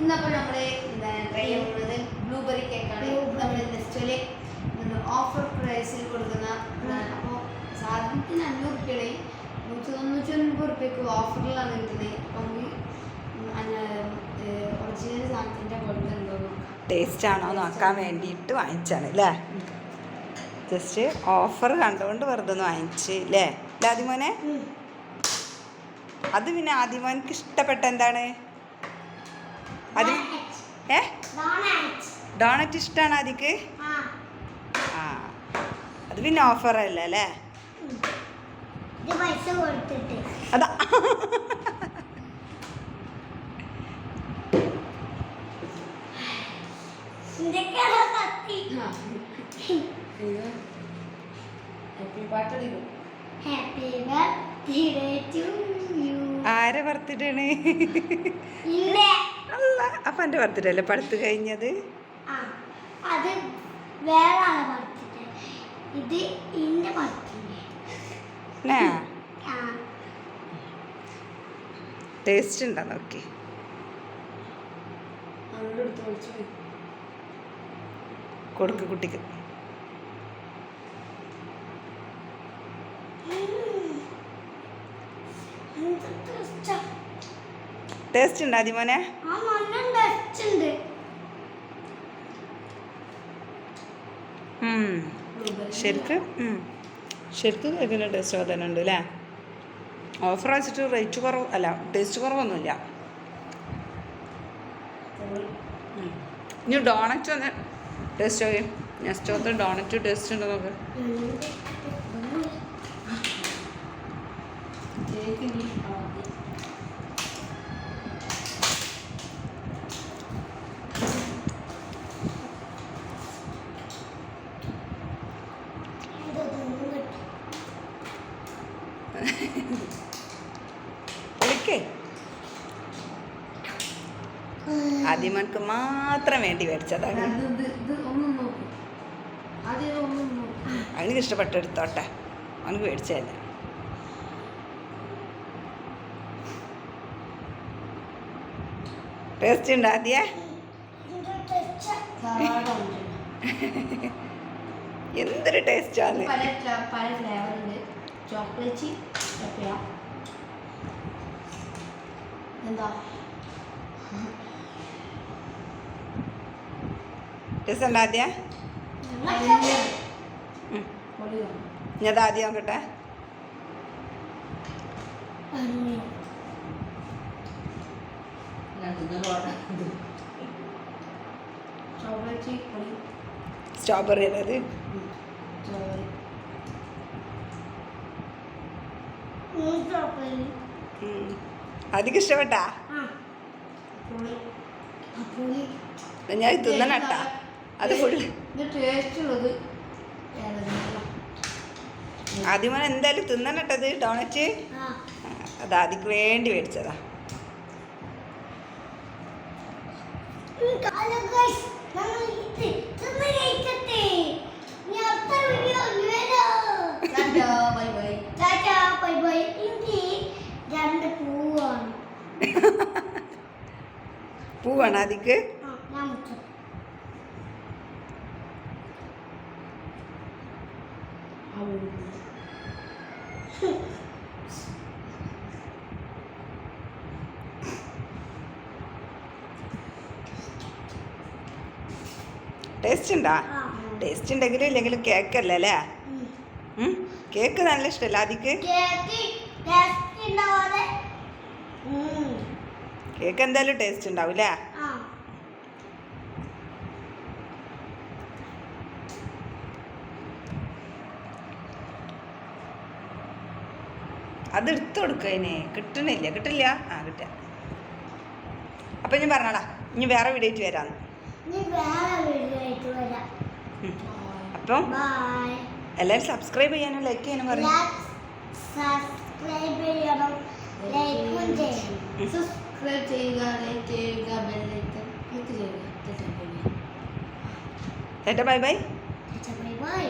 ഇന്നപ്പോൾ നമ്മൾ ട്രൈ ചെയ്യുന്നത് ബ്ലൂബെറി കേക്കാണ് നമ്മൾ നെസ്റ്റോയിൽ ഓഫർ പ്രൈസിൽ കൊടുക്കുന്ന അപ്പോൾ സാധനത്തിന് അഞ്ഞൂറ് റുപ്യയുടെ നൂറ്റി തൊണ്ണൂറ്റി ഒൻപത് റുപ്യക്ക് ഓഫറിലാണ് കിട്ടുന്നത്. അപ്പം ഒറിജിനൽ സാധനത്തിന്റെ കൊടുക്കുന്നുണ്ടോ നോക്കാം. ടേസ്റ്റ് ആണോ നോക്കാൻ വേണ്ടിയിട്ട് വാങ്ങിച്ചാണ് അല്ലേ ജസ്റ്റ് ഓഫർ കണ്ടുകൊണ്ട് വെറുതെ ഒന്ന് വാങ്ങിച്ച് അല്ലേ അല്ലേ ആദ്യമോനെ അത് പിന്നെ ആദ്യമോനക്ക് ഇഷ്ടപ്പെട്ട എന്താണ്? അത് ഏ? ഡോണറ്റ് ഇഷ്ടമാണ് അതിക്ക് ആ. അത് പിന്നെ ഓഫർ അല്ലേ? അതാ. ആരെ ബർത്ത്ഡേ ആണ് അല്ല അപ്പം എന്റെ ബർത്ത്ഡേ അല്ലേ പടുത്ത് കഴിഞ്ഞത്? ആ അത് വേറെ ആളെ ഇത് ബർത്ത്ഡേ. ടേസ്റ്റ് ഉണ്ടോ നോക്കി. കൊടുക്ക് കുട്ടിക്ക്. ടേസ്റ്റ് ഉണ്ടോ അതിമോനെ. ശരിക്ക്. ശരിക്കും കേൾക്കുന്ന ടേസ്റ്റ് തന്നെ ഉണ്ട് അല്ലേ? ഓഫർ വെച്ചിട്ട് റേറ്റ് കുറവ് അല്ല ടേസ്റ്റ് കുറവൊന്നുമില്ല. ഇനി ഡോണറ്റ് ഒന്ന് ടേസ്റ്റ് ചെയ്യും നെക്സ്റ്റ് ഡോണറ്റ് ടേസ്റ്റ് ഉണ്ടോ നോക്ക്. കേക്ക് ഇനി ആദ്യം. ഇതൊന്നും കിട്ടി വിളിക്കേ. ആദ്യമോനക്ക് മാത്രം വേണ്ടി മേടിച്ചതാണ് അവനക്ക് ഇഷ്ടപ്പെട്ടെടുത്തോട്ടെ. അവനക്ക് മേടിച്ചതല്ല. ടേസ്റ്റ് ഉണ്ട് ആദ്യ? എന്തൊരു ടേസ്റ്റാണ് പല പല ഫ്ലേവർ ഉണ്ട്. ചോക്ലേറ്റ് ചപ്പയ എന്താ? ഉണ്ട് ആദ്യ. ഞാൻ നോക്കട്ടെ? സ്ട്രോബെറി അല്ലത് അധികം ഇഷ്ടപ്പെട്ടാ? ഞാൻ തിന്നനട്ടാ തിന്നണട്ടാ. അത് ഫുള്ള് ആദ്യമോൻ എന്തായാലും തിന്നണട്ടത് ഡോണറ്റ് അത് ആദ്യക്ക് വേണ്ടി മേടിച്ചതാ. ഞങ്ങൾ ഇത് തിന്ന് കഴിക്കട്ടെ ഇനി അടുത്ത വീഡിയോ വരാം tata bye bye tata bye bye ഇനി രണ്ട് പൂവാണ് പൂവാണ് മുട്ടും ടേസ്റ്റ് ഉണ്ടാ? ടേസ്റ്റ് ഉണ്ടെങ്കിലും ഇല്ലെങ്കിലും കേക്ക് അല്ലേ അല്ലേ? കേക്ക് നല്ല ഇഷ്ടമല്ല ആദ്യക്ക് കേക്ക് എന്തായാലും ടേസ്റ്റ് ഉണ്ടാവും അല്ലേ അത് എടുത്തു കൊടുക്കുക അതിനെ. കിട്ടണില്ല. കിട്ടില്ല? ആ കിട്ടുക അപ്പം ഞാൻ പറഞ്ഞടാ ഇനി വേറെ വീഡിയോ ആയിട്ട് വരാം. അപ്പം എല്ലാവരും സബ്സ്ക്രൈബ് ചെയ്യാനും ലൈക്ക് ചെയ്യാനും പറയും. സബ്സ്ക്രൈബ് ചെയ്യുക ലൈക്ക് ചെയ്യുക ബെല്ലൈക്കൺ ക്ലിക്ക് ചെയ്യുക. Bye bye bye bye